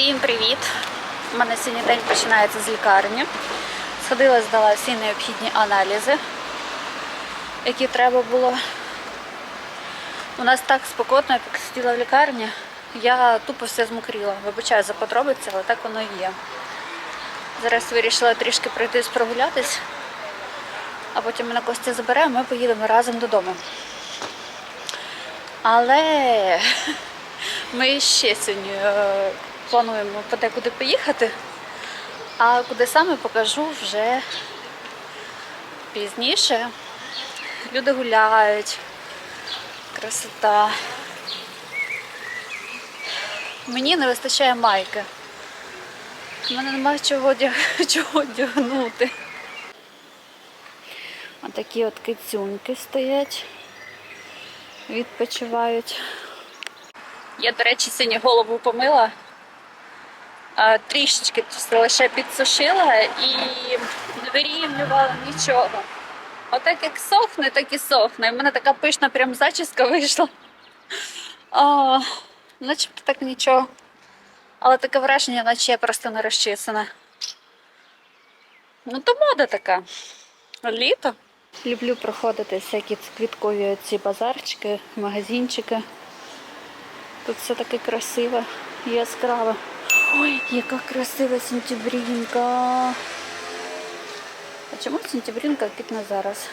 Всім привіт! У мене сьогодні день починається з лікарні. Сходила, здала всі необхідні аналізи, які треба було. У нас так спокійно, як сиділа в лікарні, я тупо все змокріла. Вибачаю за подробиці, але так воно і є. Зараз вирішила трішки пройтись прогулятись, а потім мене Костя забере, а ми поїдемо разом додому. Але ми ще сьогодні е, плануємо подекуди поїхати, а куди саме покажу вже пізніше. Люди гуляють, красота. Мені не вистачає майки. У мене немає чого, чого одягнути. Отакі от кицюньки стоять, відпочивають. Я, до речі, сьогодні голову помила, трішечки лише підсушила і не вирівнювала нічого. Отак як сохне, так і сохне. І в мене така пишна прям зачіска вийшла. А, начебто так нічого. Але таке враження, наче я просто не розчесана. Ну, то мода така. Літо. Люблю проходити всякі квіткові ці базарчики, магазинчики. Тут все таке красиве, яскраве. Ой, яка красива сентябрінка. А чому сентябрінка квітне зараз?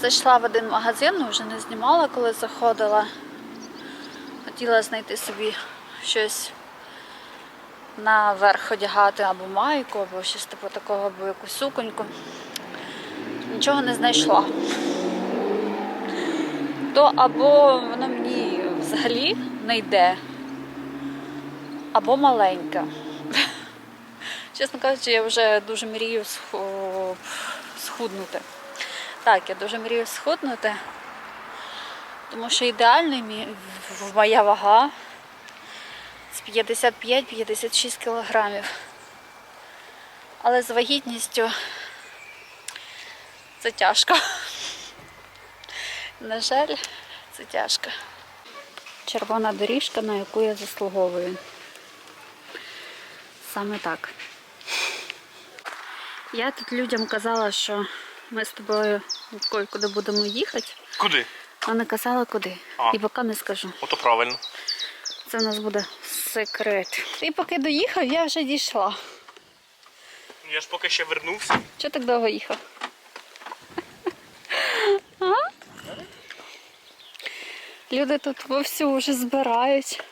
Зайшла в один магазин, вже не знімала, коли заходила. Хотіла знайти собі щось наверх одягати або майку, або щось типу такого, або якусь суконьку. Нічого не знайшла. То або воно мені взагалі не йде, або маленьке. Чесно кажучи, я вже дуже мрію схуднути. Так, я дуже мрію схуднути, тому що ідеальний моя вага з 55-56 кілограмів. Але з вагітністю це тяжко. На жаль, це тяжко. Червона доріжка, на яку я заслуговую. Саме так. Я тут людям казала, що ми з тобою куди будемо їхати, Куди? а не казала куди. А. І поки не скажу. Ото правильно. Це у нас буде секрет. І поки доїхав, я вже дійшла. Я ж поки ще вернувся. Чого так довго їхав? А? Люди тут вовсю вже збирають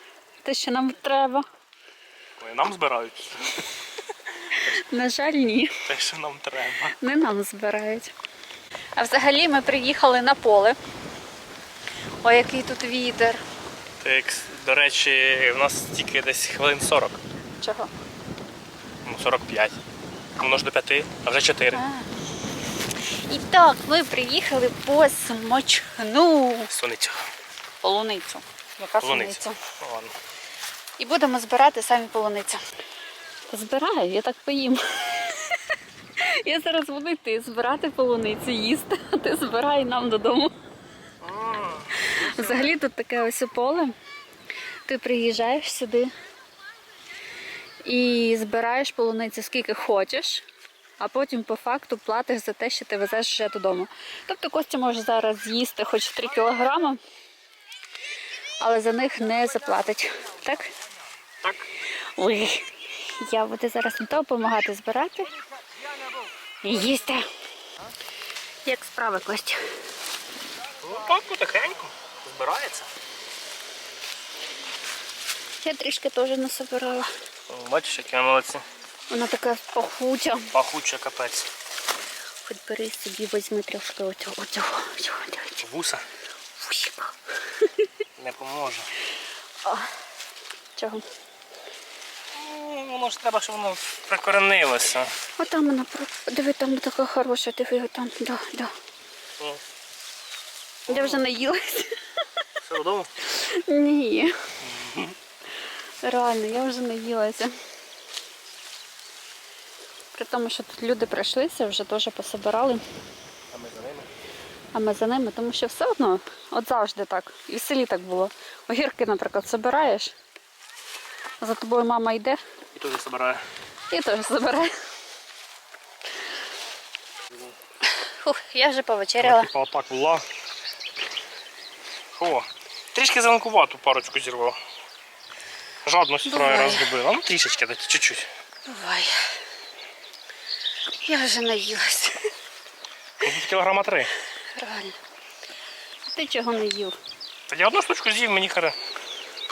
те, що нам треба. Ой, нам збирають. На жаль, ні. Те, що нам треба. Не нам збирають. А взагалі ми приїхали на поле. Ой, який тут вітер. Так, до речі, у нас тільки десь хвилин 40. Чого? Ну, 45. Воно ж до 5, а вже 4. А. І так, ми приїхали по смачну Соницю. Полуницю. Яка Полуницю. полуниця? Ладно. І будемо збирати самі полуницю. Збираю, я так поїм. Я зараз буду йти збирати полуницю, їсти, а ти збирай нам додому. Взагалі тут таке ось поле. Ти приїжджаєш сюди і збираєш полуницю скільки хочеш, а потім по факту платиш за те, що ти везеш вже додому. Тобто Костя може зараз з'їсти хоч 3 кілограми, але за них не заплатить. Так? Так. Ой, я буду зараз на то допомагати збирати їсти. Як справи, Костя? Ну, так, потихеньку. Збирається. Я трішки теж не собирала. О, Бачиш, які молодці. Вона така пахуча. Пахуча капець. Хоч бери собі, візьми трішки оцього, оцього. Вуса Фусіка. Не поможе. Чого? Ну, Воно ж треба, щоб воно прикоренилося. О, там вона, диви, там така хороша, диви, там, да, да. Ну, Я вже наїлась. Все додому? Ні. Реально, я вже наїлася. При тому, що тут люди прийшлися, вже теж пособирали. А ми за ними. Тому що все одно, от завжди так. І в селі так було. Огірки, наприклад, збираєш, за тобою мама йде І туди збираю. і теж забирає. Фух, я вже повечеряла. Типа отак була. О, трішки зеленкувату парочку зірвав. Жадність фраєра зробила. Ну трішечки так, чуть-чуть. Буває. Я вже наїлась. Ну, тут кілограма три. Реально. Ти чого не їв? Та я одну штучку з'їв, мені харе.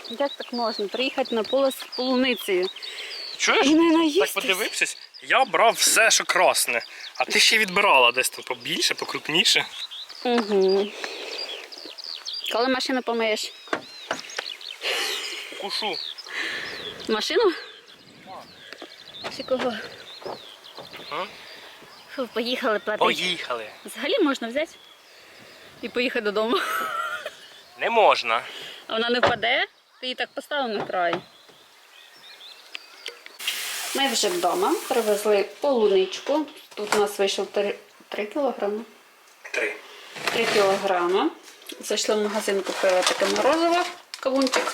Як так можна? Приїхати на поле з полуницею Чуєш? і не Так подивився, я брав все, що красне. А ти ще відбирала десь там побільше, покрупніше. Угу. Коли машину помиєш? Кушу. Машину? Чи кого? А? Фу, поїхали платити. Поїхали. Взагалі можна взяти і поїхати додому. Не можна. А вона не впаде, ти її так поставив на край. Ми вже вдома привезли полуничку. Тут у нас вийшло 3, 3 кілограми. Три. 3 кілограми. Зайшли в магазин, купили таке морозиво, кавунчик.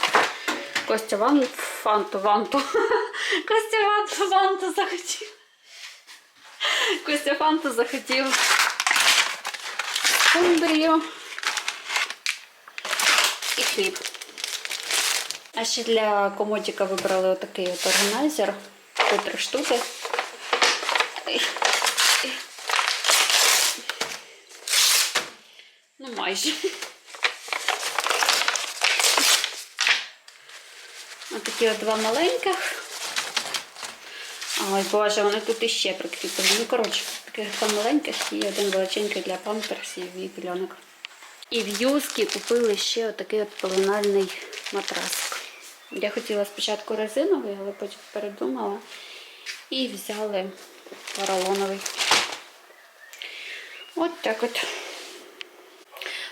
Костя ван, фанту, ванту. Костя ванту, ванту захотів. Костя фанту захотів. Скумбрію. І хліб. А ще для комодіка вибрали отакий от органайзер. Тут три штуки. Ну, майже. Отакі от два маленьких. Ой, Боже, вони тут іще прикріплені. Ну, коротше, таких маленьких і один величенький для памперсів і пільонок. І в юскі купили ще отакий от пеленальний матрасик. Я хотіла спочатку резиновий, але потім передумала. І взяли поролоновий. От так от.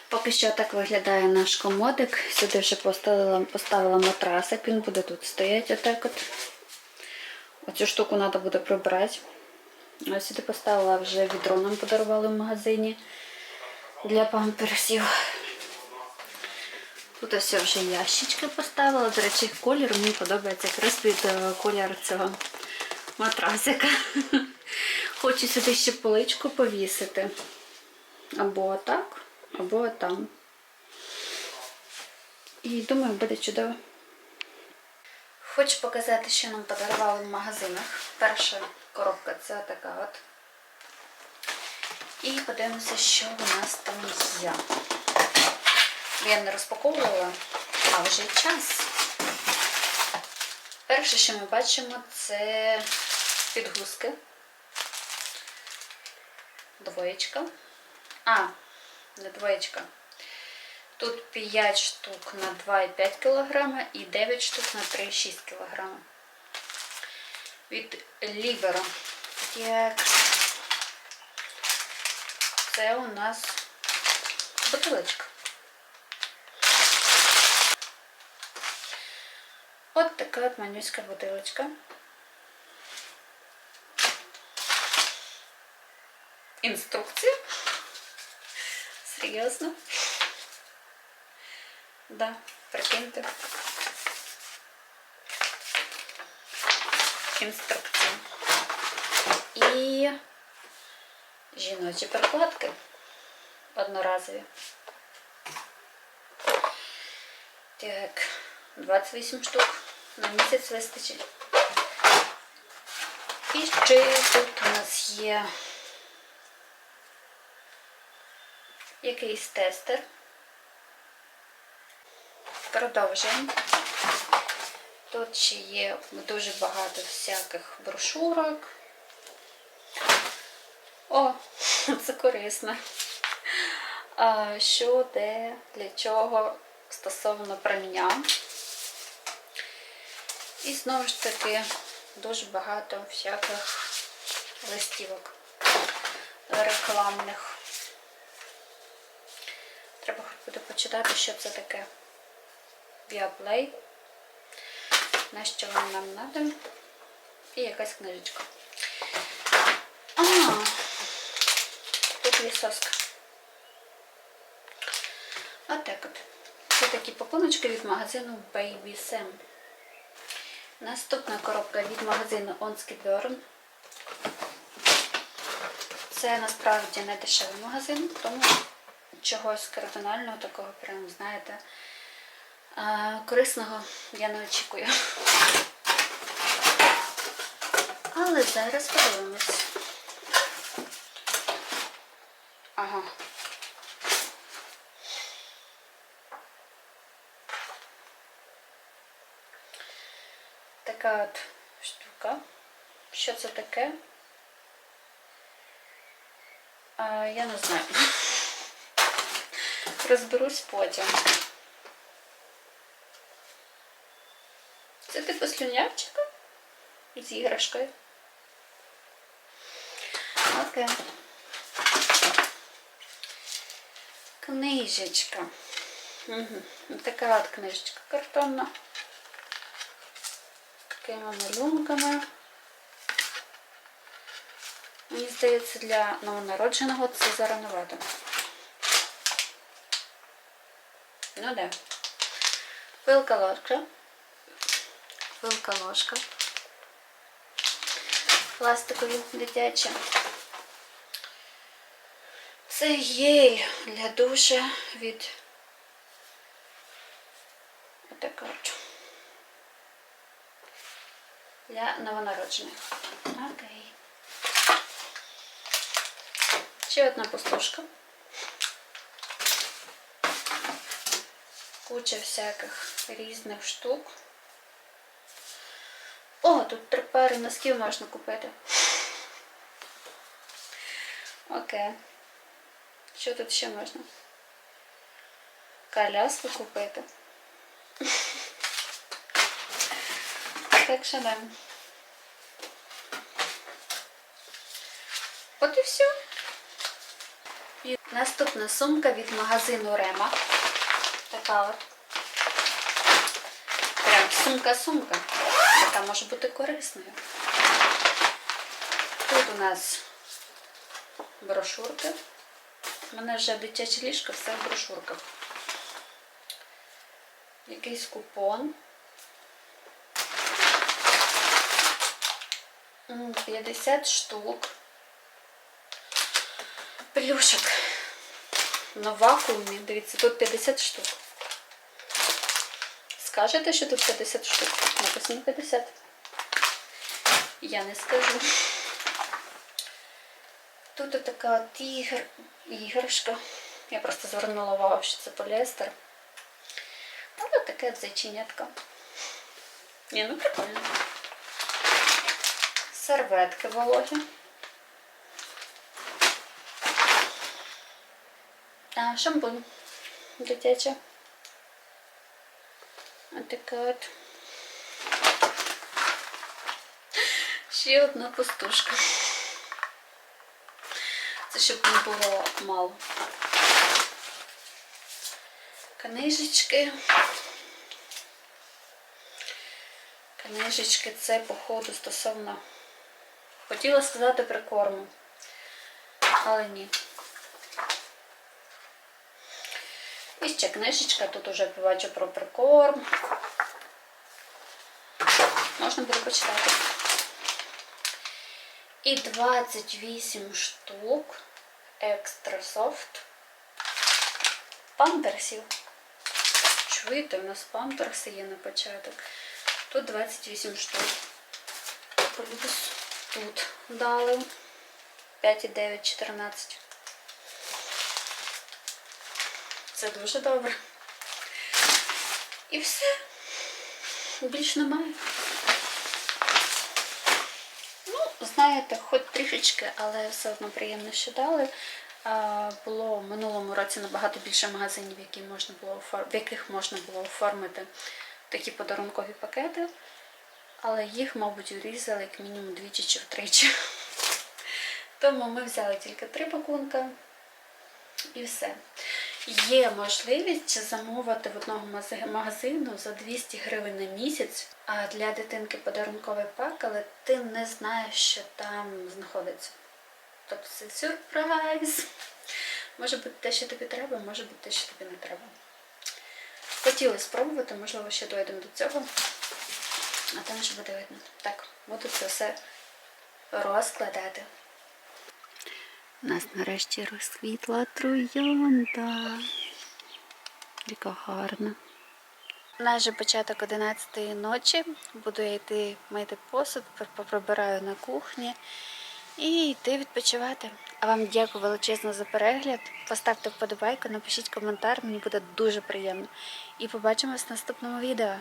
Поки що так виглядає наш комодик. Сюди вже поставила, поставила матрасик, він буде тут стояти отак от. Оцю штуку треба буде прибрати. А сюди поставила вже відро, нам подарували в магазині для памперсів. Тут ось вже ящички поставила. До речі, колір мені подобається якраз під е, колір цього матрасика. Хочу сюди ще поличку повісити. Або отак, або там. І думаю, буде чудово. Хочу показати, що нам подарували в магазинах. Перша коробка це така от. І подивимося, що у нас там є. Я не розпаковувала, а вже час. Перше, що ми бачимо, це підгузки. Двоєчка. А, не двоєчка. Тут 5 штук на 2,5 кг і 9 штук на 3,6 кг. Від Libero. Так. Це у нас бутилочка. От така от манюська бутилочка. Інструкція. Серйозно? Да, прикиньте. Інструкція. І жіночі перекладки одноразові. Так, 28 штук на місяць вистачить. І ще тут у нас є якийсь тестер. Продовжуємо. Тут ще є дуже багато всяких брошурок. О, це корисно. Що, де, для чого стосовно прання. І знову ж таки дуже багато всяких листівок рекламних. Треба буде почитати, що це таке. Viaplay. На що вам нам треба. І якась книжечка. А, тут є соска. Отак от. Це такі пакуночки від магазину Baby Sam. Наступна коробка від магазину Onski Burn. Це насправді не дешевий магазин, тому чогось кардинального такого, прям, знаєте, корисного я не очікую. Але зараз подивимось. Ага. Така от штука. Що це таке? А, я не знаю. Розберусь потім. Це типу слюнявчика з іграшкою. Окей. Книжечка. Угу. Така от книжечка картонна. З такими малюнками. Мені здається, для новонародженого це зарановато. Ну да. Пилка ложка. Пилка ложка. Пластикові дитячі. Це гель для душа від отака. Для новонароджених. Окей. Ще одна пустушка. Куча всяких різних штук. О, тут три пари носків можна купити. Окей. Що тут ще можна? Коляску купити. Так да. От і все. Наступна сумка від магазину Рема. Така от. Прям сумка-сумка. Яка може бути корисною. Тут у нас брошурки. У мене вже дитяче ліжко, все в брошурках. Якийсь купон. 50 штук. Плюшок. На вакуумі. Дивіться, тут 50 штук. Скажете, що тут 50 штук? Написано 50. Я не скажу. Тут така от ігр... іграшка. Я просто звернула увагу, що це поліестер. Але таке от зайченятка. Ні, ну прикольно. Серветки вологі. А, шампунь дитяча. Ось така от. Ще одна пустушка. Це щоб не було мало. Книжечки. Книжечки це, походу, стосовно. Хотіла сказати прикорму, але ні. І ще книжечка, тут уже бачу про прикорм. Можна буде почитати. І 28 штук екстра софт памперсів. Чуєте, у нас памперси є на початок. Тут 28 штук. Плюс тут дали 5,9, 14. Це дуже добре. І все. Більш немає. Ну, знаєте, хоч трішечки, але все одно приємно, що дали. Було в минулому році набагато більше магазинів, які можна було в яких можна було оформити такі подарункові пакети. Але їх, мабуть, урізали як мінімум двічі чи втричі. Тому ми взяли тільки три пакунка і все. Є можливість замовити в одного магазину за 200 гривень на місяць а для дитинки подарунковий пак, але ти не знаєш, що там знаходиться. Тобто це сюрприз. Може бути те, що тобі треба, може бути те, що тобі не треба. Хотіли спробувати, можливо, ще дойдемо до цього. А там вже буде видно. Так, буду це все розкладати. У нас нарешті розквітла троянда. Яка гарна. У нас же початок 11-ї ночі. Буду я йти мити посуд, пр- поприбираю на кухні і йти відпочивати. А вам дякую величезно за перегляд. Поставте вподобайку, напишіть коментар, мені буде дуже приємно. І побачимось в наступному відео.